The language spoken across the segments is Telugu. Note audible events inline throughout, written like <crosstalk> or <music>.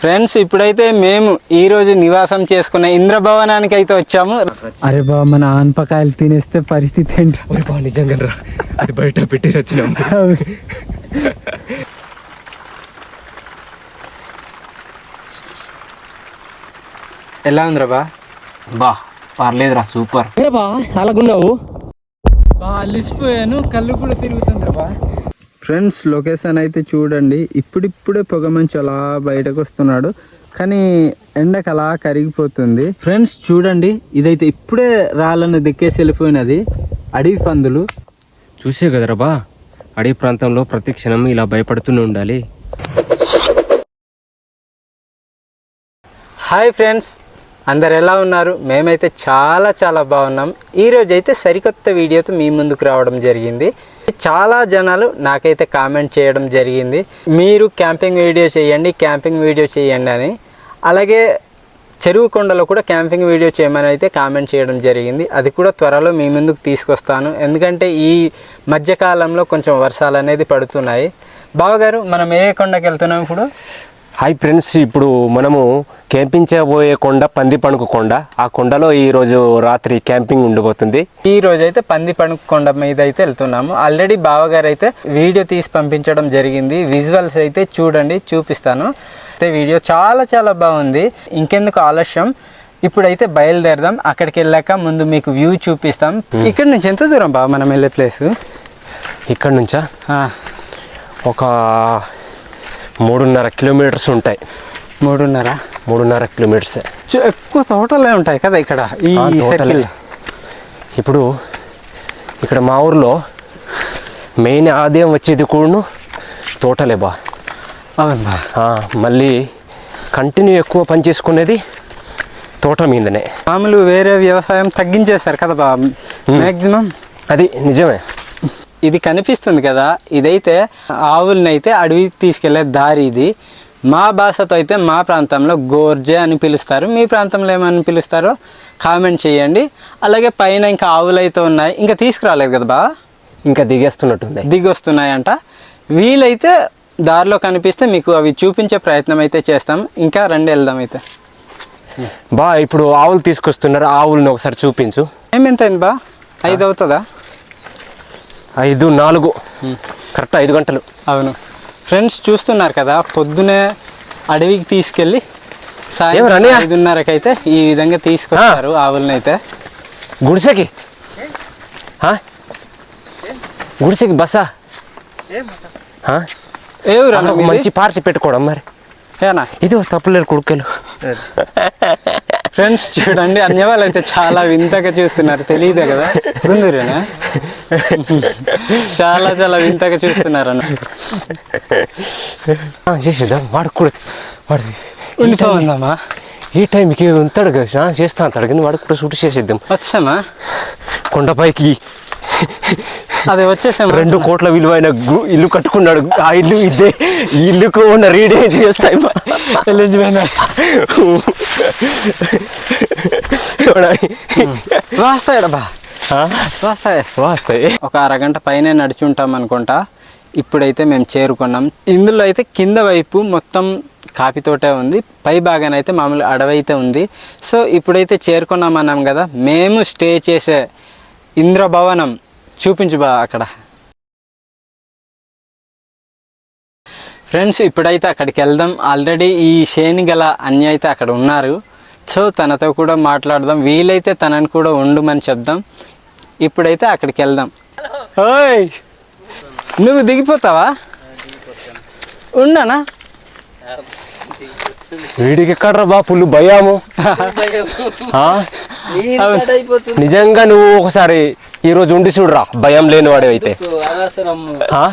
ఫ్రెండ్స్ ఇప్పుడైతే మేము ఈ రోజు నివాసం చేసుకున్న ఇంద్రభవనానికి అయితే వచ్చాము. అరే బా మన ఆన్పకాయలు తినేస్తే పరిస్థితి ఏంటి? బా నిజంగా రా. అది బయట పెట్టేసి వచ్చినాం. ఎలా ఉందిరా బా? బా పర్లేదురా సూపర్. బా అలాగున్నావు బా అలిసిపోయాను కళ్ళు కూడా తిరుగుతుంది బా. ఫ్రెండ్స్ లొకేషన్ అయితే చూడండి. ఇప్పుడిప్పుడే పొగ మంచు అలా బయటకు వస్తున్నాడు కానీ ఎండకు అలా కరిగిపోతుంది. ఫ్రెండ్స్ చూడండి. ఇదైతే ఇప్పుడే రాళ్ళను దిక్కేసి వెళ్ళిపోయినది. అడవి పందులు. చూసే కదరా బా. అడవి ప్రాంతంలో ప్రతి క్షణం ఇలా భయపడుతూనే ఉండాలి. హాయ్ ఫ్రెండ్స్ అందరు ఎలా ఉన్నారు? మేమైతే చాలా చాలా బాగున్నాం. ఈరోజు అయితే సరికొత్త వీడియోతో మీ ముందుకు రావడం జరిగింది. చాలా జనాలు నాకైతే కామెంట్ చేయడం జరిగింది. మీరు క్యాంపింగ్ వీడియో చేయండి క్యాంపింగ్ వీడియో చేయండి అని. అలాగే చెరువు కొండలో కూడా క్యాంపింగ్ వీడియో చేయమని అయితే కామెంట్ చేయడం జరిగింది. అది కూడా త్వరలో మీ ముందుకు తీసుకొస్తాను. ఎందుకంటే ఈ మధ్యకాలంలో కొంచెం వర్షాలు అనేది పడుతున్నాయి. బావగారు మనం ఏ కొండకి వెళ్తున్నాం ఇప్పుడు? హాయ్ ఫ్రెండ్స్ ఇప్పుడు మనము క్యాంపింగ్ చేయబోయే కొండ పంది పణుకు కొండ. ఆ కొండలో ఈ రోజు రాత్రి క్యాంపింగ్ ఉండబోతుంది. ఈ రోజు అయితే పంది పణుకు కొండ మీద అయితే వెళ్తున్నాము. ఆల్రెడీ బావగారు అయితే వీడియో తీసి పంపించడం జరిగింది. విజువల్స్ అయితే చూడండి చూపిస్తాను. అయితే వీడియో చాలా చాలా బాగుంది. ఇంకెందుకు ఆలస్యం? ఇప్పుడైతే బయలుదేరదాం. అక్కడికి వెళ్ళాక ముందు మీకు వ్యూ చూపిస్తాం. ఇక్కడ నుంచి ఎంత దూరం బావ మనం వెళ్ళే ప్లేస్ ఇక్కడ నుంచా? ఒక మూడున్నర కిలోమీటర్స్ ఉంటాయి. మూడున్నర? మూడున్నర కిలోమీటర్స్. ఎక్కువ తోటలే ఉంటాయి కదా ఇక్కడ ఈ తోటలే. ఇప్పుడు ఇక్కడ మా ఊర్లో మెయిన్ ఆదాయం వచ్చేది కూడాను తోటలే బా. అవును? మళ్ళీ కంటిన్యూ ఎక్కువ పని చేసుకునేది తోట మీదనే. మామూలు వేరే వ్యవసాయం తగ్గించేశారు కదా బా. మ్యాక్సిమం అది నిజమే. ఇది కనిపిస్తుంది కదా ఇదైతే ఆవుల్ని అయితే అడవికి తీసుకెళ్ళే దారి ఇది. మా భాషతో అయితే మా ప్రాంతంలో గోర్జే అని పిలుస్తారు. మీ ప్రాంతంలో ఏమని పిలుస్తారో కామెంట్ చేయండి. అలాగే పైన ఇంకా ఆవులు అయితే ఉన్నాయి. ఇంకా తీసుకురాలేదు కదా బా ఇంకా దిగేస్తున్నట్టుంది. దిగి వస్తున్నాయంట వీలైతే దారిలో కనిపిస్తే మీకు అవి చూపించే ప్రయత్నం అయితే చేస్తాం. ఇంకా రండి వెళ్దాం అయితే. బా ఇప్పుడు ఆవులు తీసుకొస్తున్నారు. ఆవులను ఒకసారి చూపించు. ఏమెంత అయింది బా? ఐదు అవుతుందా ఐదు నాలుగు. కరెక్ట్ ఐదు గంటలు. అవును. ఫ్రెండ్స్ చూస్తున్నారు కదా పొద్దునే అడవికి తీసుకెళ్ళి సాయంత్రం రన్నయ్య? ఐదున్నరకి అయితే ఈ విధంగా తీసుకొస్తారు ఆవులని అయితే గుడిసెకి? గుడిసెకి బస్సా? మంచి పార్టీ పెట్టుకోవడం మరి. ఏనా? ఇది తప్పులేరు కుడుకలు. <laughs> ఫ్రెండ్స్ చూడండి అన్య వాళ్ళు అయితే చాలా వింతగా చూస్తున్నారు. తెలియదే కదా? గుందూరేనా చాలా చాలా వింతగా చూస్తున్నారు అన్న. చేసేద్దాం. వాడు కూడా వాడు ఉండిపోయిందమ్మా ఈ టైంకి ఉంటాడు కదా చేస్తా అంటాడు. కానీ వాడు కూడా షూట్ చేసేద్దాం. వచ్చామా? కొండపైకి. అది వచ్చేసామా. రెండు కోట్ల విలువైన ఇల్లు కట్టుకున్నాడు. ఆ ఇల్లు ఇదే. ఈ ఇల్లుకు ఉన్న రీడే చేస్తాయి ఎలిజిబుల్ వస్తాయడా బా వస్తాయి వస్తాయి ఒక అరగంట పైనే నడిచి ఉంటాం అనుకుంటా. ఇప్పుడైతే మేము చేరుకున్నాం. ఇందులో అయితే కింద వైపు మొత్తం కాఫీ తోటే ఉంది. పై భాగాన అయితే మామూలు అడవి అయితే ఉంది. సో ఇప్పుడైతే చేరుకున్నాం అన్నాం కదా. మేము స్టే చేసే ఇంద్రభవనం చూపించు బా అక్కడ. ఫ్రెండ్స్ ఇప్పుడైతే అక్కడికి వెళ్దాం. ఆల్రెడీ ఈ శేని గల అన్య అయితే అక్కడ ఉన్నారు. సో తనతో కూడా మాట్లాడదాం. వీలైతే తనని కూడా ఉండమని చెప్దాం. ఇప్పుడైతే అక్కడికి వెళ్దాం. ఓయ్! నువ్వు దిగిపోతావా? ఉన్నానా? వీడికి ఎక్కడ్రా బా పుల్లు? భయాము. <laughs> ఆ? నిజంగా నువ్వు ఒకసారి ఈ రోజు ఉండి చూడరా. భయం లేనివాడు అయితే. ఆ?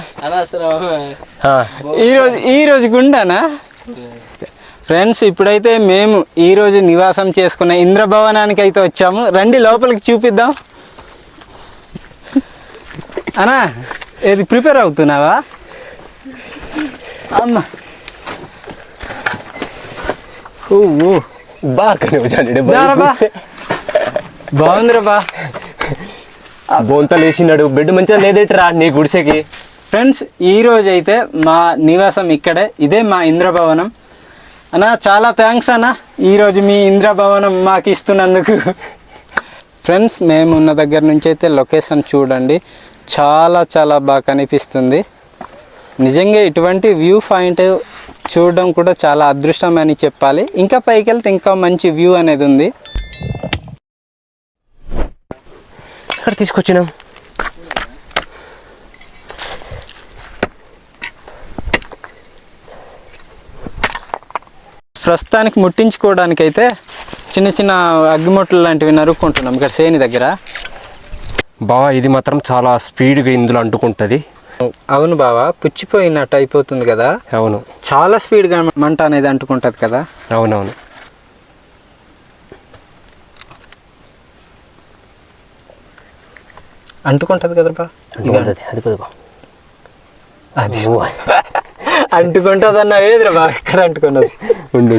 ఆ. ఈరోజు ఈ రోజు గుండానా? ఫ్రెండ్స్ ఇప్పుడైతే మేము ఈ రోజు నివాసం చేసుకున్న ఇంద్రభవనానికి అయితే వచ్చాము. రండి లోపలికి చూపిద్దాం. అనా ఏది ప్రిపేర్ అవుతున్నావా? అమ్మా. ఓ ఓ. బాగా నువ్వు బా. బాగుందిరా బా. బొంతలు వేసినాడు బెడ్ మంచిగా లేదేట్రా నీ గుడిసెకి? ఫ్రెండ్స్ ఈ అయితే మా నివాసం ఇక్కడే. ఇదే మా ఇంద్రభవనం. అన్నా చాలా థ్యాంక్స్ అన్న. ఈరోజు మీ ఇంద్రభవనం మాకు ఇస్తున్నందుకు ఫ్రెండ్స్ మేము ఉన్న దగ్గర నుంచి అయితే లొకేషన్ చూడండి. చాలా చాలా బాగా కనిపిస్తుంది. నిజంగా ఇటువంటి వ్యూ పాయింట్ చూడడం కూడా చాలా అదృష్టం అని చెప్పాలి. ఇంకా పైకి వెళ్తే ఇంకా మంచి వ్యూ అనేది ఉంది. ఇక్కడ తీసుకొచ్చినాం. ప్రస్తుతానికి ముట్టించుకోవడానికి అయితే చిన్న చిన్న అగ్గిమొట్లు లాంటివి నరుక్కుంటున్నాం ఇక్కడ సేని దగ్గర. బావా ఇది మాత్రం చాలా స్పీడ్గా ఇందులో అంటుకుంటుంది. అవును బావా పుచ్చిపోయినట్టు అయిపోతుంది కదా. అవును. చాలా స్పీడ్గా మంట అనేది అంటుకుంటుంది కదా. అవునవును. అంటుకుంటుంది కదా బా. అంటుకుంటుంది అది కదా అది. అంటుకుంటుంది అన్న ఏదిరా బా ఇక్కడ అంటుకున్నది? ఉండు.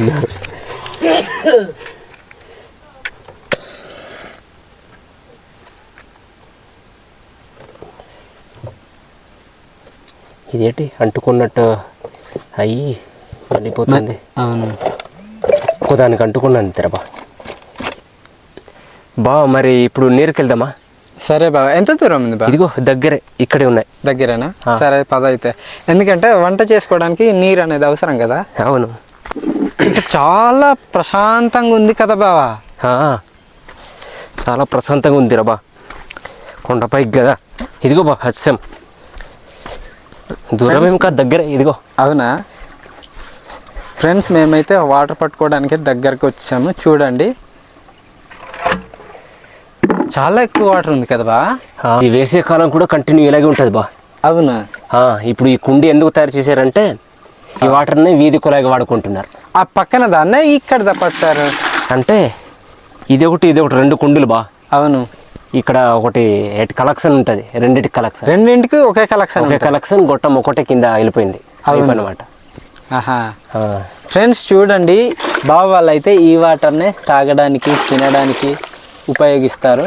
ఇదేంటి? అంటుకున్నట్టు అయ్యి వెళ్ళిపోతుంది. అవును. ఒక్కదానికి అంటుకున్నాను తెరబా బా. మరి ఇప్పుడు నీరుకి వెళ్దామా సరే బావ. ఎంత దూరం ఉంది బా ఇదిగో దగ్గరే ఇక్కడే ఉన్నాయి. దగ్గరేనా. సరే పద అయితే ఎందుకంటే వంట చేసుకోవడానికి నీరు అనేది అవసరం కదా? అవును. ఇక్కడ చాలా ప్రశాంతంగా ఉంది కదా బావా? చాలా ప్రశాంతంగా ఉంది రబా కొండపైకి కదా. ఇదిగో బా హస్యం దూరం ఏం కాదు దగ్గరే ఇదిగో. అవునా? ఫ్రెండ్స్ మేమైతే వాటర్ పట్టుకోవడానికి దగ్గరకు వచ్చాము. చూడండి. చాలా ఎక్కువ వాటర్ ఉంది కదా బా? ఈ వేసే కాలం కూడా కంటిన్యూ ఇలాగే ఉంటుంది బా. అవునా? ఇప్పుడు ఈ కుండి ఎందుకు తయారు చేశారంటే ఈ వాటర్ని వీధి కులాగా వాడుకుంటున్నారు. ఆ పక్కన దాన్నే ఇక్కడ పట్టారు అంటే ఇది ఒకటి ఇది ఒకటి రెండు కుండీలు బా. అవును. ఇక్కడ ఒకటి ఎట్ కలెక్షన్ ఉంటుంది రెండిటి కలెక్షన్. రెండింటికి ఒకే కలెక్షన్ ఒకే కలెక్షన్ గొట్టం ఒకటే కింద వెళ్ళిపోయింది. అనమాట ఫ్రెండ్స్ చూడండి బావ వాళ్ళు అయితే ఈ వాటర్నే తాగడానికి తినడానికి ఉపయోగిస్తారు.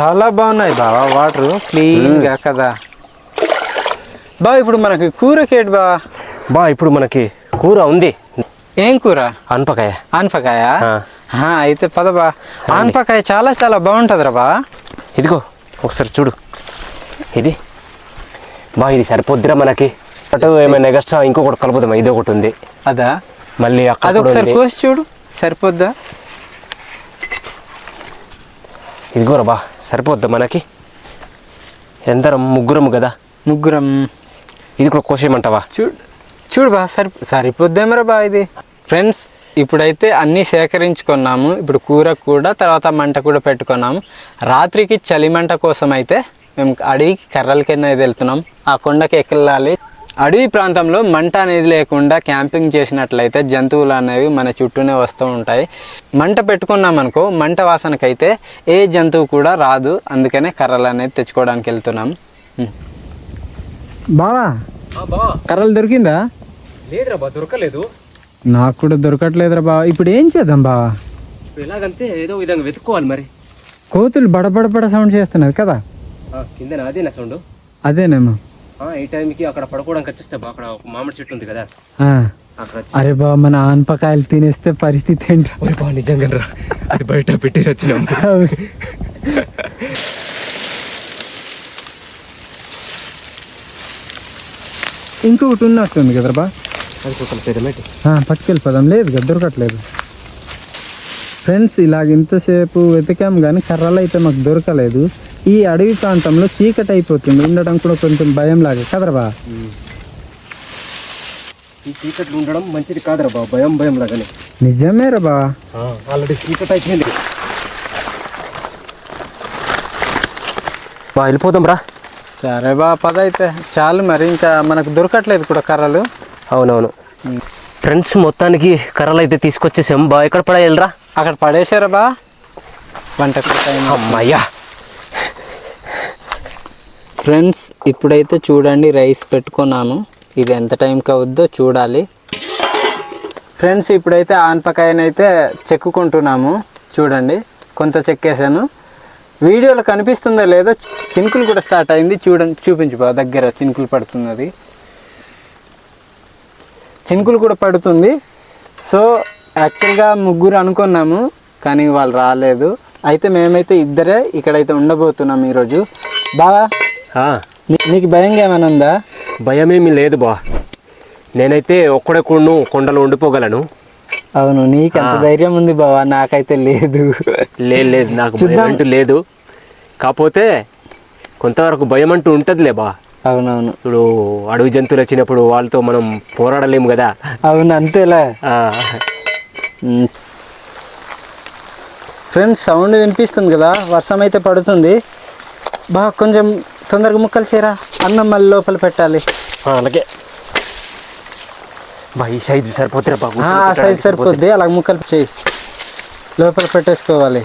చాలా బాగున్నాయి బావ వాటర్. క్లీన్గా కదా. బా ఇప్పుడు మనకి కూరకేటి బా? బా ఇప్పుడు మనకి కూర ఉంది. ఏం కూర? అనపకాయ. ఆ, అయితే పద బా. ఆనపకాయ చాలా చాలా బాగుంటుంది రా బా. ఇదిగో ఒకసారి చూడు. ఇది. బా ఇది సరిపోద్దిరా మనకి. అటు ఏమైనా ఎగస్ట్రా ఇంకొకటి కలుపుదామా? ఇది ఒకటి ఉంది. అదా? మళ్ళీ అక్కడ అది కూడా ఒకసారి ఉంది. కోసి చూడు. సరిపోద్దా? ఇదిగోరా బా సరిపోద్దా మనకి? ఎందరం ముగ్గురం కదా? ముగ్గురం. ఇది కూడా కోసేయమంటావా? చూడు చూడు బా సరి సరిపోద్దేమరా బా ఇది. ఫ్రెండ్స్ ఇప్పుడైతే అన్నీ సేకరించుకున్నాము. ఇప్పుడు కూర కూడా తర్వాత మంట కూడా పెట్టుకున్నాము. రాత్రికి చలి మంట కోసం అయితే మేము అడవికి కర్రల కింద వెళ్తున్నాం. ఆ కొండకి ఎక్కెళ్ళాలి. అడవి ప్రాంతంలో మంట అనేది లేకుండా క్యాంపింగ్ చేసినట్లయితే జంతువులు అనేవి మన చుట్టూనే వస్తూ ఉంటాయి. మంట పెట్టుకున్నాం అనుకో మంట వాసనకైతే ఏ జంతువు కూడా రాదు. అందుకనే కర్రలు అనేది తెచ్చుకోవడానికి వెళ్తున్నాం. బావా? కర్రలు దొరికిందా? లేదురా బా దొరకలేదు. నాకు కూడా దొరకట్లేదురా బావ. ఇప్పుడు ఏం చేద్దాం బావా? ఎలాగంటే ఏదో విధంగా వెతుక్కోవాలి మరి. కోతులు బడబడబడ సౌండ్ చేస్తున్నది కదా? కింద అదే నా సౌండ్? అదేనేమో. ఈ టైంకి అక్కడ పడుకోవడానికి వచ్చేస్తే బా అక్కడ ఒక మామిడి చెట్టు ఉంది కదా. అరే బావ మన ఆనపకాయలు తినేస్తే పరిస్థితి ఏంటో? బా నిజంగా రా. అది బయట పెట్టేసి వచ్చినాం. ఇంకొకటి ఉన్నట్టుంది కదా బా? పట్టుకెళ్ళిపోదాం. లేదు కదా దొరకట్లేదు. ఫ్రెండ్స్ ఇలాగ ఇంతసేపు వెతికాం కానీ కర్రలు అయితే మాకు దొరకలేదు. ఈ అడవి ప్రాంతంలో చీకటి అయిపోతుంది. ఉండడం కూడా కొంచెం భయం లాగా. కదరా బా? ఈ చీకట్లు ఉండడం మంచిది కాదురా బా. భయం భయం లాగానే. నిజమేరా బా? ఆల్రెడీ చీకట్ అయిపోయింది. బా వెళ్ళిపోదాం రా. సరే బా పద అయితే. చాలు మరి ఇంకా మనకు దొరకట్లేదు కూడా కర్రలు. అవునవును. ఫ్రెండ్స్ మొత్తానికి కర్రలు అయితే తీసుకొచ్చేసాం. బా ఎక్కడ పడేయాలిరా అక్కడ పడేసారా బా? వంట అమ్మయ్యా. ఫ్రెండ్స్ ఇప్పుడైతే చూడండి రైస్ పెట్టుకున్నాను. ఇది ఎంత టైంకి అవుద్దో చూడాలి. ఫ్రెండ్స్ ఇప్పుడైతే ఆనపకాయనైతే చెక్కుకుంటున్నాము. చూడండి కొంత చెక్కేసాను వీడియోలో కనిపిస్తుందో లేదో చినుకులు కూడా స్టార్ట్ అయింది. చూడండి చూపించు బా దగ్గర చినుకులు పడుతున్నది. చినుకులు కూడా పడుతుంది. సో యాక్చువల్గా ముగ్గురు అనుకున్నాము కానీ వాళ్ళు రాలేదు. అయితే మేమైతే ఇద్దరే ఇక్కడైతే ఉండబోతున్నాం ఈరోజు. బాగా నీకు భయంగా ఏమైనా ఉందా? భయమేమీ లేదు బా. నేనైతే ఒక్కడే కొను కొండలో ఉండిపోగలను. అవును నీకు ఎంత ధైర్యం ఉంది బావా? నాకైతే లేదు. లేదు లేదు నాకు భయం. అంటూ లేదు. కాకపోతే కొంతవరకు భయం అంటూ ఉంటుందిలే బా. అవునవును. ఇప్పుడు అడవి జంతువులు వచ్చినప్పుడు వాళ్ళతో మనం పోరాడలేము కదా. అవును అంతేలే. ఫ్రెండ్స్ సౌండ్ వినిపిస్తుంది కదా? వర్షం అయితే పడుతుంది. బా కొంచెం తొందరగా ముక్కలు చేరా అన్నం మళ్ళీ లోపల పెట్టాలి. అలాగే. ఈ సైజు సరిపోతురా బా ఆ సైజ్ సరిపోద్ది. అలా ముక్కలు చేయి. లోపల పెట్టేసుకోవాలి.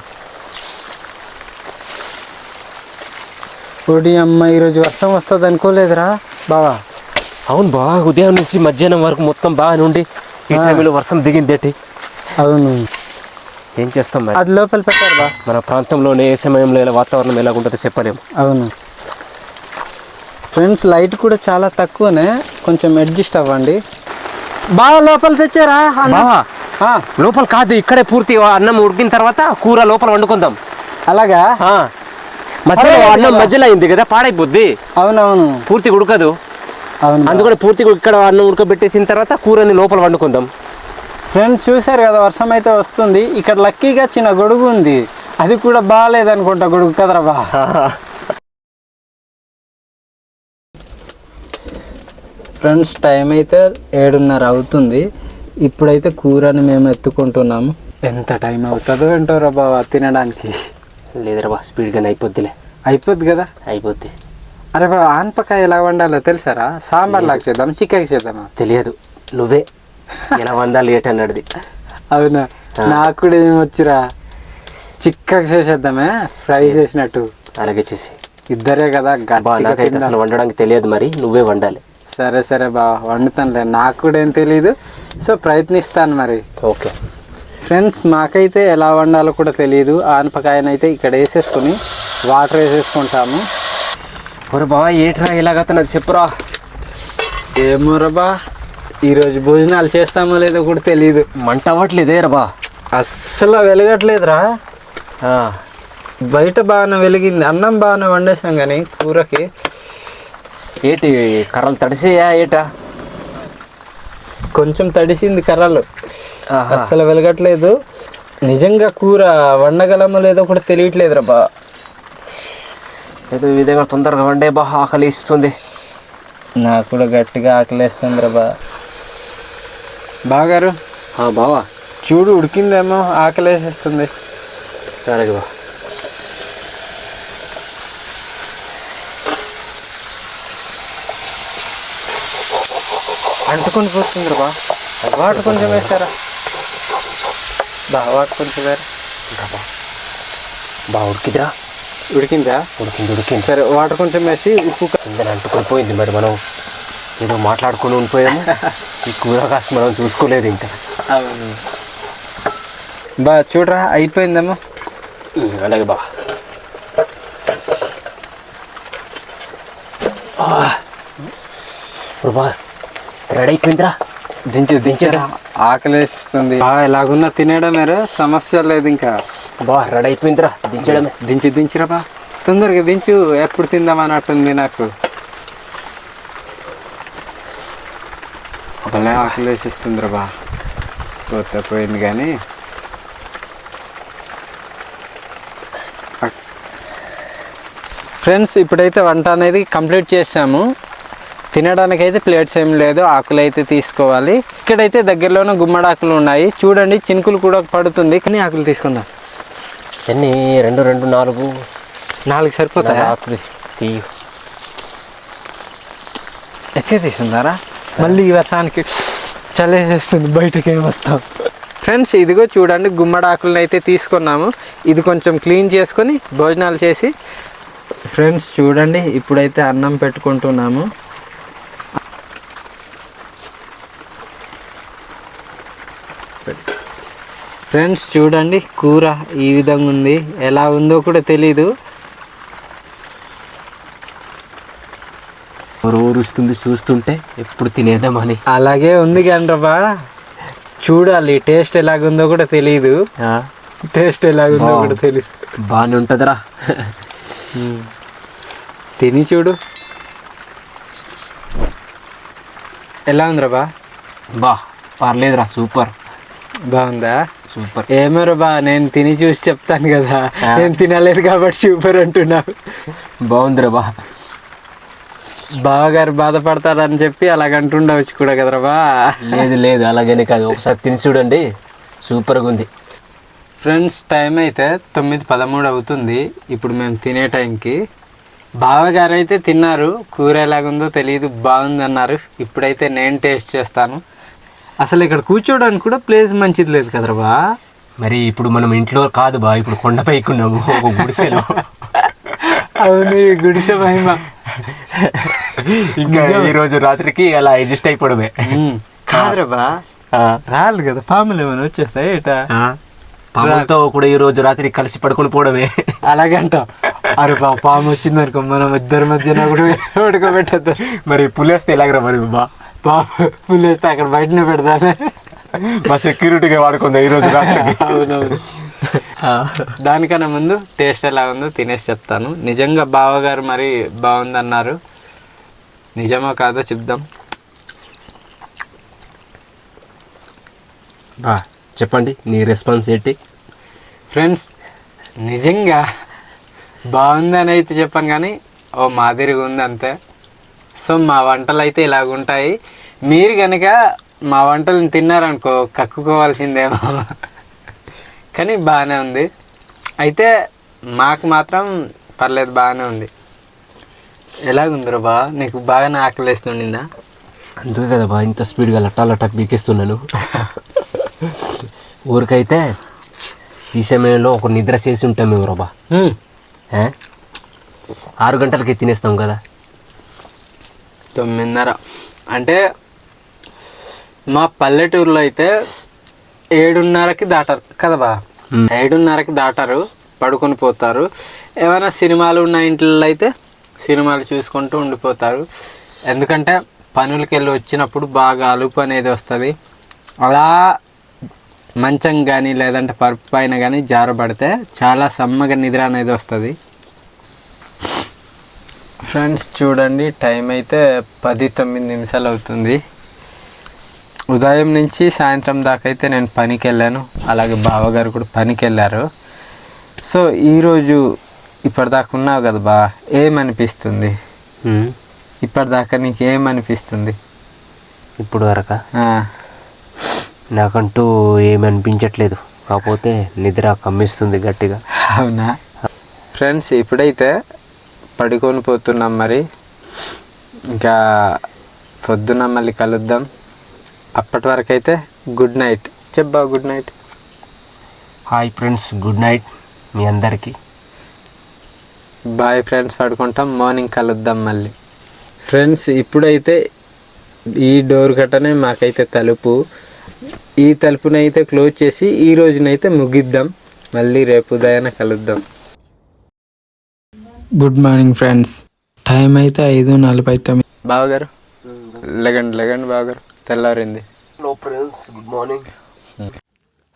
ఓడి అమ్మ ఈరోజు వర్షం వస్తుంది అనుకోలేదురా. బావా. అవును బా ఉదయం నుంచి మధ్యాహ్నం వరకు మొత్తం ఈ ఆ. టైంలో వర్షం దిగిందేటి అవును. ఏం చేస్తాం అది లోపల పెట్టారు బా. మన ప్రాంతంలోనే ఏ సమయంలో ఎలా వాతావరణం ఎలా ఉంటుందో చెప్పలేము. అవును. ఫ్రెండ్స్ లైట్ కూడా చాలా తక్కువనే. కొంచెం అడ్జస్ట్ అవ్వండి. బాగా లోపల తెచ్చారా అన్నం? బావా లోపల కాదు ఇక్కడే పూర్తి అన్నం ఉడికిన తర్వాత కూర లోపల వండుకుందాం. అలాగా. మధ్యలో అన్నం కదా. మధ్యలో అయింది కదా పాడైపోద్ది. అవునవును. పూర్తిగా ఉడకదు. అవును. అందుకని పూర్తిగా ఇక్కడ అన్నం ఉడకబెట్టేసిన తర్వాత కూరని లోపల వండుకుందాం. ఫ్రెండ్స్ చూశారు కదా వర్షం అయితే వస్తుంది. ఇక్కడ లక్కీగా చిన్న గొడుగు ఉంది. అది కూడా బాగాలేదనుకుంటా గొడుగు కదరా బా ఫ్రెండ్స్ టైం అయితే ఏడున్నర అవుతుంది. ఇప్పుడైతే కూరని మేము ఎత్తుకుంటున్నాము ఎంత టైం అవుతుందో ఏంటోరా బాబా తినడానికి. లేదురా బా స్పీడ్గానే అయిపోద్దిలే. అయిపోద్ది కదా? అయిపోద్ది. అరే బాబా ఆనపకాయ ఎలా వండాలో తెలుసారా? సాంబార్ లాగా చేద్దాం చికెన్ చేద్దామా? తెలియదు. నువ్వే. ఎలా వండాలి ఏటి అన్నది. అవునా? నాకు కూడా ఏమి వచ్చిరా? చిక్కగా చేసేద్దామే ఫ్రై చేసినట్టు. అలాగే చేసి. ఇద్దరే కదా. అసలు వండడానికి తెలియదు మరి నువ్వే వండాలి. సరే సరే బావ వండుతానులే. నాకు కూడా ఏం తెలియదు సో ప్రయత్నిస్తాను మరి. ఓకే. ఫ్రెండ్స్ మాకైతే ఎలా వండాలో కూడా తెలియదు ఆనపకాయనైతే ఇక్కడ వేసేసుకుని వాటర్ వేసేసుకుంటాము. ఒరే బావా ఏట్రా ఎలాగతున్నది చెప్పురా? ఏమో రబా ఈరోజు భోజనాలు చేస్తామో లేదో కూడా తెలియదు మంట అవ్వట్లేదే రా బా. అస్సలు వెలగట్లేదురా. బయట బాగానే వెలిగింది. అన్నం బాగానే వండేసాం కానీ కూరకి. ఏటి కర్రలు తడిసేయా ఏటా? కొంచెం తడిసింది కర్రలు. అస్సలు వెలగట్లేదు. నిజంగా కూర వండగలమో లేదో కూడా తెలియట్లేదు రా బా. ఏదో విధంగా తొందరగా వండే బా ఆకలి ఇస్తుంది నాకు కూడా గట్టిగా ఆకలేస్తుంది రా బా. బాగారు ఆ, బావా. చూడు ఉడికిందేమో ఆకలేసేస్తుంది. అలాగే బా అంటుకొని పోతుంది బా. వాటర్ కొంచెం వేస్తారా బా వాటర్ కొంచెం వేరు బా ఉడికిద్రా ఉడికిందా? ఉడికింది ఉడికింది. సరే వాటర్ కొంచెం వేసి ఉప్పు అంటుకొని పోయింది మరి మనం. ఏదో మాట్లాడుకొని ఉండిపోయాము. ఈ కూర కాస్త మనం చూసుకోలేదు ఇంకా. బా చూడరా అయిపోయిందేమో ఉమ్, అలాగే బా ఇప్పుడు బా రెడీ అయిపోయిందిరా దించి. దించరా ఆకలేస్తుంది. ఎలాగున్నా తినేయడమేరే సమస్య లేదు ఇంకా. బా రెడీ అయిపోయిందిరా దించడమే. దించి దించిరా బా. తొందరగా దించు ఎప్పుడు తిందాం అన్నట్టుంది నాకు. భలే రా బా. పోతే పోయింది కానీ ఫ్రెండ్స్ ఇప్పుడైతే వంట అనేది కంప్లీట్ చేసాము. తినడానికి అయితే ప్లేట్స్ ఏం లేదు ఆకులు అయితే తీసుకోవాలి. ఇక్కడైతే దగ్గరలోనే గుమ్మడాకులు ఉన్నాయి. చూడండి చినుకులు కూడా పడుతుంది. కానీ ఆకులు తీసుకుందాం? ఎన్ని? రెండు రెండు నాలుగు. నాలుగు సరిపోతాయా? ఆకులు తీయు. ఎక్కే తీసుకున్నారా మళ్ళీ ఈ వర్షానికి చలేసేస్తుంది బయటకి ఏం వస్తాం. ఫ్రెండ్స్ ఇదిగో చూడండి గుమ్మడాకులను అయితే తీసుకున్నాము. ఇది కొంచెం క్లీన్ చేసుకొని భోజనాలు చేసి ఫ్రెండ్స్ చూడండి ఇప్పుడైతే అన్నం పెట్టుకుంటున్నాము. ఫ్రెండ్స్ చూడండి కూర ఈ విధంగా ఉంది. ఎలా ఉందో కూడా తెలీదు. ఊరు ఊరుస్తుంది చూస్తుంటే ఎప్పుడు తినేద్దామని. అలాగే ఉంది గండ్రబా చూడాలి టేస్ట్ ఎలాగుందో కూడా తెలియదు టేస్ట్ ఎలాగుందో. కూడా తెలియదు బాగానే ఉంటుందిరా. తిని చూడు. ఎలా ఉందిరా బా? బా పర్లేదురా సూపర్. బాగుందా? సూపర్. ఏమో బా నేను తిని చూసి చెప్తాను కదా. నేను తినలేదు కాబట్టి సూపర్ అంటున్నావు. బాగుందిరా బా. బావగారు బాధపడతారని చెప్పి అలాగంటుండవచ్చు కూడా కదరా బా. లేదు లేదు అలాగనే కాదు. ఒకసారి తిని చూడండి. సూపర్గా ఉంది. ఫ్రెండ్స్ టైం అయితే తొమ్మిది పదమూడు అవుతుంది. ఇప్పుడు మేము తినే టైంకి. బావగారు అయితే తిన్నారు. కూర ఎలాగుందో తెలియదు బాగుంది అన్నారు ఇప్పుడైతే నేను టేస్ట్ చేస్తాను. అసలు ఇక్కడ కూర్చోడానికి కూడా ప్లేస్ మంచిది లేదు కదరా బా. మరి ఇప్పుడు మనం ఇంట్లో కాదు బా ఇప్పుడు కొండపైకి ఉన్నాము ఒక గుడిసెలో. అవును గుడిసె మహిమ. ఇంకా ఈ రోజు రాత్రికి అలా అడ్జస్ట్ అయిపోవడమే. కాదురా బా. రాళ్ళు కదా పాములు ఏమైనా వచ్చేస్తాయి ఆ, పాములతో కూడా ఈ రోజు రాత్రి కలిసి పడుకొని పోవడమే. అలాగంట అరే బా పాము వచ్చింది అనుకో మనం ఇద్దరి మధ్యన కూడా పడుకోబెట్టద్దు. మరి పులేస్తే ఎలాగరా మరి బా? పాము పులేస్తే అక్కడ బయటనే పెడతానే. మా సెక్యూరిటీగా వాడుకుందా ఈ రోజు రాత్రికి? అవునవును. దానికన్నా ముందు టేస్ట్ ఎలా ఉందో తినేసి చెప్తాను. నిజంగా బావగారు మరి బాగుందన్నారు. నిజమో కాదో చెప్దాం. బా. చెప్పండి నీ రెస్పాన్స్ ఏంటి? ఫ్రెండ్స్ నిజంగా బాగుందని అయితే చెప్పాను కానీ ఓ మాదిరిగా ఉంది అంతే సో మా వంటలు అయితే ఇలాగుంటాయి. మీరు కనుక మా వంటలను తిన్నారనుకో కక్కుకోవాల్సిందేమో. కానీ బాగానే ఉంది. అయితే మాకు మాత్రం పర్లేదు బాగానే ఉంది. ఎలాగుందిరా బా? నీకు బాగానే ఆకలిస్తుండిందా? అందుకే కదా బా ఇంత స్పీడ్గా లట్టా లట్టా పీకేస్తున్నాను <laughs> ఊరికైతే ఈ సమయంలో ఒక నిద్ర చేసి ఉంటాం మేము రాబా? ఆరు గంటలకి తినేస్తాం కదా? తొమ్మిదిన్నర. అంటే మా పల్లెటూరులో అయితే ఏడున్నరకి దాటారు. కదా బా. ఏడున్నరకి దాటారు పడుకొని పోతారు. ఏమైనా సినిమాలు ఉన్న ఇంట్లో అయితే సినిమాలు చూసుకుంటూ ఉండిపోతారు. ఎందుకంటే పనులకి వెళ్ళి వచ్చినప్పుడు బాగా అలుపు అనేది వస్తుంది. అలా మంచం కానీ లేదంటే పరుపు పైన కానీ జారబడితే చాలా సమ్మగా నిద్ర అనేది వస్తుంది. ఫ్రెండ్స్ చూడండి టైం అయితే పది తొమ్మిది నిమిషాలు అవుతుంది. ఉదయం నుంచి సాయంత్రం దాకా అయితే నేను పనికి వెళ్ళాను. అలాగే బావగారు కూడా పనికి వెళ్ళారు. సో ఈరోజు ఇప్పటిదాకా ఉన్నావు కదా బా ఏమనిపిస్తుంది. ఇప్పటిదాకా నీకు ఏమనిపిస్తుంది ఇప్పుడు వరక నాకంటూ ఏమి అనిపించట్లేదు కాకపోతే నిద్ర కమ్మిస్తుంది గట్టిగా. అవునా? ఫ్రెండ్స్ ఇప్పుడైతే పడుకొని పోతున్నాం మరి. ఇంకా పొద్దున మళ్ళీ కలుద్దాం. అప్పటి వరకు అయితే గుడ్ నైట్. చెప్పా good night. Hi friends good night మీ అందరికీ. బాయ్ ఫ్రెండ్స్ పడుకుంటాం. మార్నింగ్ కలుద్దాం మళ్ళీ. ఫ్రెండ్స్ ఇప్పుడైతే ఈ డోర్ కట్టనే మాకైతే తలుపు. ఈ తలుపునైతే క్లోజ్ చేసి ఈ రోజునైతే ముగిద్దాం. మళ్ళీ రేపు ఉదయాన కలుద్దాం. Good morning friends. టైం అయితే ఐదు నలభై తొమ్మిది. బావగారు? లెగండి లెగండి బావగారు. తెల్లారింది. Hello friends good morning.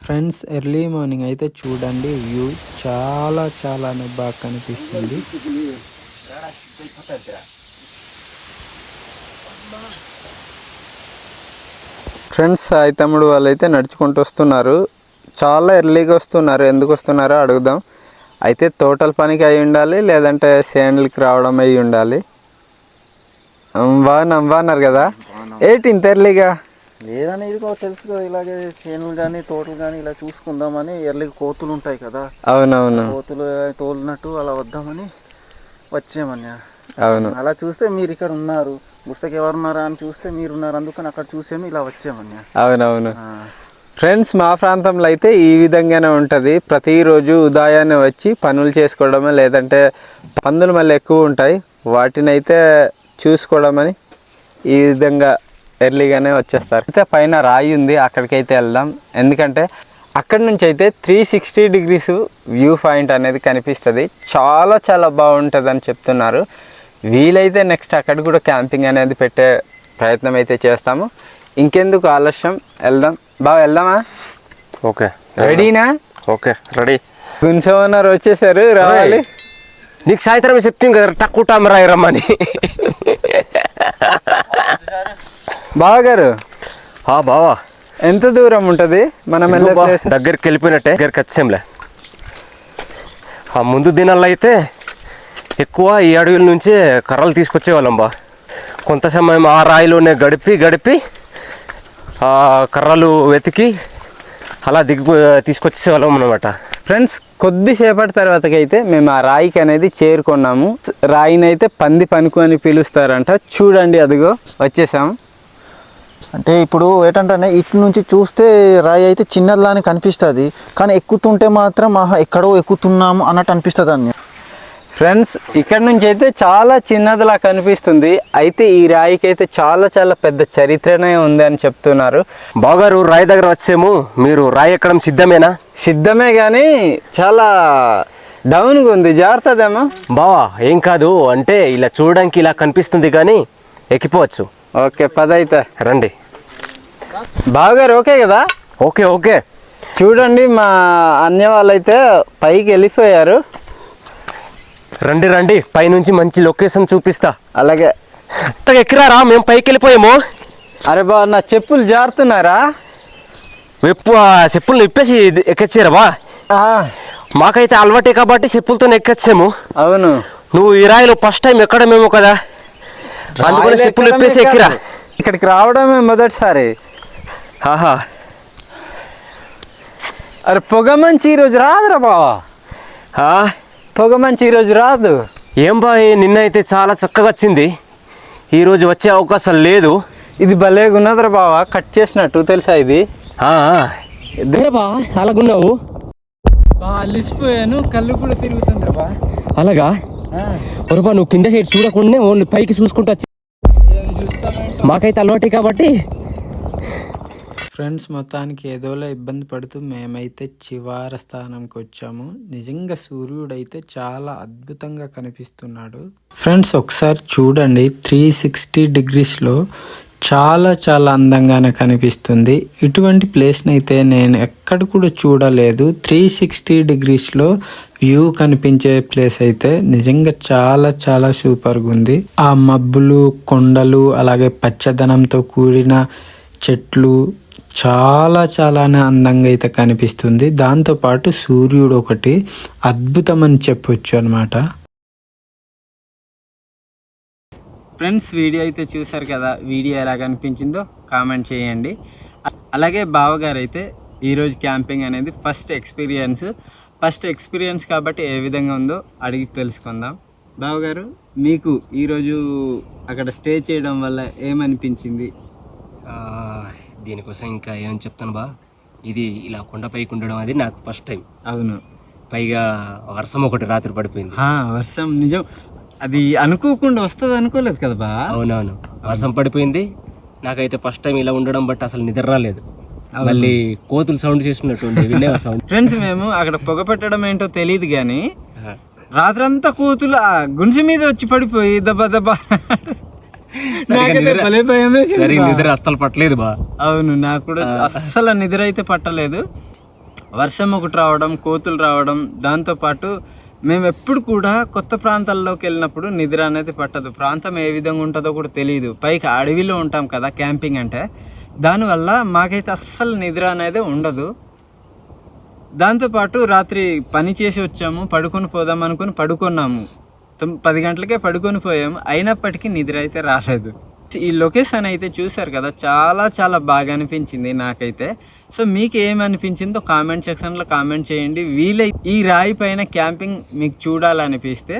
Friends early morning అయితే చూడండి వ్యూ చాలా చాలా బాగా కనిపిస్తుంది. ఫ్రెండ్స్ సాయి తమ్ముడు వాళ్ళు అయితే నడుచుకుంటూ వస్తున్నారు. చాలా ఎర్లీగా వస్తున్నారు. ఎందుకు వస్తున్నారో అడుగుదాం. అయితే తోటల పనికి అయి ఉండాలి లేదంటే సేండ్లకి రావడం అయి ఉండాలి. బాగున్నాం బాగున్నారు కదా? ఏంటి ఇంత ఎర్లీగా? లేదని ఇదిగో తెలుసు కదా, ఇలాగే చేనులు కానీ తోటలు కానీ ఇలా చూసుకుందామని ఎర్లీగా కోతులు ఉంటాయి కదా. అవునవును. కోతులు తోలినట్టు అలా వద్దామని వచ్చామన్నా అవును. అలా చూస్తే మీరు ఇక్కడ ఉన్నారు. గుర్తకి ఎవరు ఉన్నారా అని చూస్తే మీరు ఉన్నారు అందుకని అక్కడ చూసేమి ఇలా వచ్చామన్నా అవునవును. ఫ్రెండ్స్ మా ప్రాంతంలో అయితే ఈ విధంగానే ఉంటుంది. ప్రతిరోజు ఉదయాన్నే వచ్చి పనులు చేసుకోవడమే లేదంటే పందులు మళ్ళీ ఎక్కువ ఉంటాయి. వాటిని అయితే చూసుకోవడమని ఈ విధంగా ఎర్లీగానే వచ్చేస్తారు. అయితే పైన రాయి ఉంది అక్కడికైతే వెళ్దాం. ఎందుకంటే అక్కడి నుంచి అయితే three sixty degrees view point అనేది కనిపిస్తుంది. చాలా చాలా బాగుంటుంది అని చెప్తున్నారు. వీలైతే నెక్స్ట్ అక్కడ కూడా క్యాంపింగ్ అనేది పెట్టే ప్రయత్నం అయితే చేస్తాము. ఇంకెందుకు ఆలస్యం? వెళ్దాం. బాగా వెళ్దామా? ఓకే. రెడీనా? Okay ready. గున్సోనర్ వచ్చేసారు రావాలి. నీకు సాయంత్రం చెప్తాం కదా టక్కు టామరా రమ్మని. బావగారు? ఆ బావా. ఎంత దూరం ఉంటుంది? మనం దగ్గరికి వెళ్ళిపోయినట్టే దగ్గరికి వచ్చేంలే ఆ ముందు దినాల్లో అయితే ఎక్కువ ఈ అడవుల నుంచే కర్రలు తీసుకొచ్చేవాళ్ళం బా. కొంత సమయం ఆ రాయిలోనే గడిపి గడిపి ఆ కర్రలు వెతికి అలా దిగి తీసుకొచ్చేవాళ్ళం అనమాట ఫ్రెండ్స్ కొద్దిసేపటి తర్వాతకైతే మేము ఆ రాయికి అనేది చేరుకున్నాము. రాయిని అయితే పంది పనుకు అని పిలుస్తారంట. చూడండి అదిగో వచ్చేసాము అంటే ఇప్పుడు ఏంటంటే ఇటు నుంచి చూస్తే రాయి అయితే చిన్నదిలానే కనిపిస్తుంది. కానీ ఎక్కుతుంటే మాత్రం ఆహా ఎక్కడో ఎక్కుతున్నాము అన్నట్టు అనిపిస్తుంది అన్ని ఫ్రెండ్స్ ఇక్కడ నుంచి అయితే చాలా చిన్నదిలా కనిపిస్తుంది. అయితే ఈ రాయికి అయితే చాలా చాలా పెద్ద చరిత్రనే ఉంది అని చెప్తున్నారు. బాగారు రాయి దగ్గర వచ్చేము మీరు రాయి ఎక్కడం సిద్ధమేనా? సిద్ధమే కానీ చాలా డౌన్గా ఉంది. జాగ్రత్తదేమో బావా ఏం కాదు. అంటే ఇలా చూడడానికి ఇలా కనిపిస్తుంది కానీ ఎక్కిపోవచ్చు. ఓకే పదైతే. రండి. బావగారు ఓకే కదా? Okay okay. చూడండి మా అన్య వాళ్ళైతే పైకి వెళ్ళిపోయారు. రండి రండి. పైనుంచి మంచి లొకేషన్ చూపిస్తా. అలాగే. ఎక్కిరారా? మేము పైకి వెళ్ళిపోయాము అరే బా నా చెప్పులు జారుతున్నారా? వెప్పు చెప్పులు ఇప్పేసి ఎక్కొచ్చారా బా? మాకైతే అలవాటే కాబట్టి చెప్పులతో ఎక్కొచ్చాము. అవును. నువ్వు ఈ రాయిలో ఫస్ట్ టైం ఎక్కడమేమో కదా? అందుకని చెప్పులు ఇప్పేసి ఎక్కిరా. ఇక్కడికి రావడమే మొదటిసారి. ఆహా. అరే పొగ మంచి ఈరోజు రాదురా బావా. పొగ మంచి ఈరోజు రాదు. ఏం బా నిన్న అయితే చాలా చక్కగా వచ్చింది. ఈరోజు వచ్చే అవకాశం లేదు. ఇది భలేగా ఉన్నదిరా బావా కట్ చేసినట్టు తెలుసా ఇది. బా అలాగున్నావు బా అలిసిపోయాను కళ్ళు కూడా తిరుగుతుంది బా. అలాగా? ఒరబా నువ్వు కింద సైడ్ చూడకుండా ఓన్లీ పైకి చూసుకుంటా వచ్చి- మాకైతే అలవాటే కాబట్టి ఫ్రెండ్స్ మొత్తానికి ఏదోలా ఇబ్బంది పడుతూ మేమైతే చివార స్థానంకి వచ్చాము. నిజంగా సూర్యుడైతే చాలా అద్భుతంగా కనిపిస్తున్నాడు. ఫ్రెండ్స్ ఒకసారి చూడండి. త్రీ సిక్స్టీ డిగ్రీస్లో చాలా చాలా అందంగానే కనిపిస్తుంది. ఇటువంటి ప్లేస్ని అయితే నేను ఎక్కడ కూడా చూడలేదు. త్రీ సిక్స్టీ డిగ్రీస్లో వ్యూ కనిపించే ప్లేస్ అయితే నిజంగా చాలా చాలా సూపర్గా ఉంది. ఆ మబ్బులు కొండలు అలాగే పచ్చదనంతో కూడిన చెట్లు చాలా చాలానే అందంగా అయితే కనిపిస్తుంది. దాంతోపాటు సూర్యుడు ఒకటి అద్భుతం అని చెప్పొచ్చు అనమాట ఫ్రెండ్స్ వీడియో అయితే చూసారు కదా వీడియో ఎలా కనిపించిందో కామెంట్ చేయండి. అలాగే బావగారు అయితే ఈరోజు క్యాంపింగ్ అనేది ఫస్ట్ ఎక్స్పీరియన్స్. ఫస్ట్ ఎక్స్పీరియన్స్ కాబట్టి ఏ విధంగా ఉందో అడిగి తెలుసుకుందాం. బావగారు మీకు ఈరోజు అక్కడ స్టే చేయడం వల్ల ఏమనిపించింది? ఆ, దీనికోసం ఇంకా ఏమని చెప్తాను బా? ఇది ఇలా కొండపైకి ఉండడం అది నాకు ఫస్ట్ టైం అవును. పైగా వర్షం ఒకటి రాత్రి పడిపోయింది. వర్షం నిజం. అది అనుకోకుండా వస్తుంది అనుకోలేదు కదా బా? అవునవును. వర్షం పడిపోయింది. నాకైతే ఫస్ట్ టైం ఇలా ఉండడం బట్టి అసలు నిద్ర రాలేదు. మళ్ళీ కోతులు సౌండ్ చేసినట్టు సౌండ్ ఫ్రెండ్స్ మేము అక్కడ పొగ పెట్టడం ఏంటో తెలియదు కానీ రాత్రంతా కూతులు ఆ గుంసి మీద వచ్చి పడిపోయి దెబ్బ దెబ్బ సరే. నిద్ర అస్సలు పట్టలేదు బా. అవును నాకు కూడా అస్సలు నిద్ర అయితే పట్టలేదు. వర్షం ఒకటి రావడం కోతులు రావడం దాంతోపాటు మేము ఎప్పుడు కూడా కొత్త ప్రాంతాల్లోకి వెళ్ళినప్పుడు నిద్ర అనేది పట్టదు. ప్రాంతం ఏ విధంగా ఉంటుందో కూడా తెలియదు పైకి అడవిలో ఉంటాం కదా క్యాంపింగ్ అంటే. దానివల్ల మాకైతే అస్సలు నిద్ర అనేది ఉండదు. దాంతోపాటు రాత్రి పని చేసి వచ్చాము పడుకొని పోదాం అనుకుని పడుకున్నాము. పది గంటలకే పడుకొని పోయాము. అయినప్పటికీ నిద్ర అయితే రాలేదు. ఈ లొకేషన్ అయితే చూసారు కదా చాలా చాలా బాగా అనిపించింది నాకైతే. సో మీకు ఏమనిపించిందో కామెంట్ సెక్షన్లో కామెంట్ చేయండి. వీలై ఈ రాయి పైన క్యాంపింగ్ మీకు చూడాలనిపిస్తే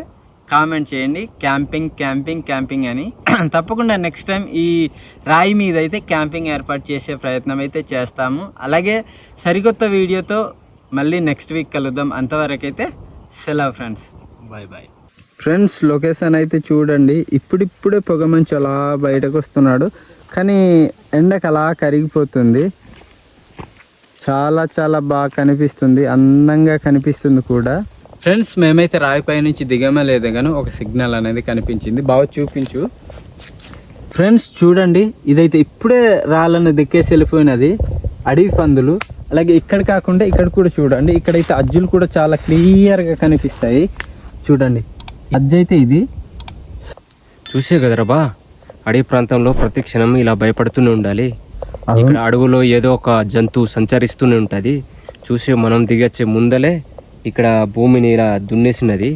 కామెంట్ చేయండి. క్యాంపింగ్ క్యాంపింగ్ క్యాంపింగ్ అని. <clears throat> తప్పకుండా నెక్స్ట్ టైం ఈ రాయి మీద అయితే క్యాంపింగ్ ఏర్పాటు చేసే ప్రయత్నం అయితే చేస్తాము. అలాగే సరికొత్త వీడియోతో మళ్ళీ నెక్స్ట్ వీక్ కలుద్దాం. అంతవరకు అయితే సెలవు friends. Bye bye. Friends location అయితే చూడండి. ఇప్పుడిప్పుడే పొగ మంచు అలా బయటకు వస్తున్నాడు. కానీ ఎండకు అలా కరిగిపోతుంది. చాలా చాలా బాగా కనిపిస్తుంది. అందంగా కనిపిస్తుంది కూడా. ఫ్రెండ్స్ మేమైతే రాయిపై నుంచి దిగమే లేదు కానీ ఒక సిగ్నల్ అనేది కనిపించింది. బాగా చూపించు. ఫ్రెండ్స్ చూడండి. ఇదైతే ఇప్పుడే రాళ్ళను దిక్కేసి వెళ్ళిపోయినది. అడవి పందులు. అలాగే ఇక్కడ కాకుండా ఇక్కడ కూడా చూడండి. ఇక్కడైతే అజ్జులు కూడా చాలా క్లియర్గా కనిపిస్తాయి. చూడండి. అజ్జు అయితే ఇది. చూసే కదరా బా అడవి ప్రాంతంలో ప్రతి క్షణం ఇలా భయపడుతూనే ఉండాలి. ఇక్కడ అడవులో ఏదో ఒక జంతువు సంచరిస్తూనే ఉంటుంది. చూసి మనం దిగచ్చే ముందలే ఇక్కడ భూమిని ఇలా దున్నేసినది.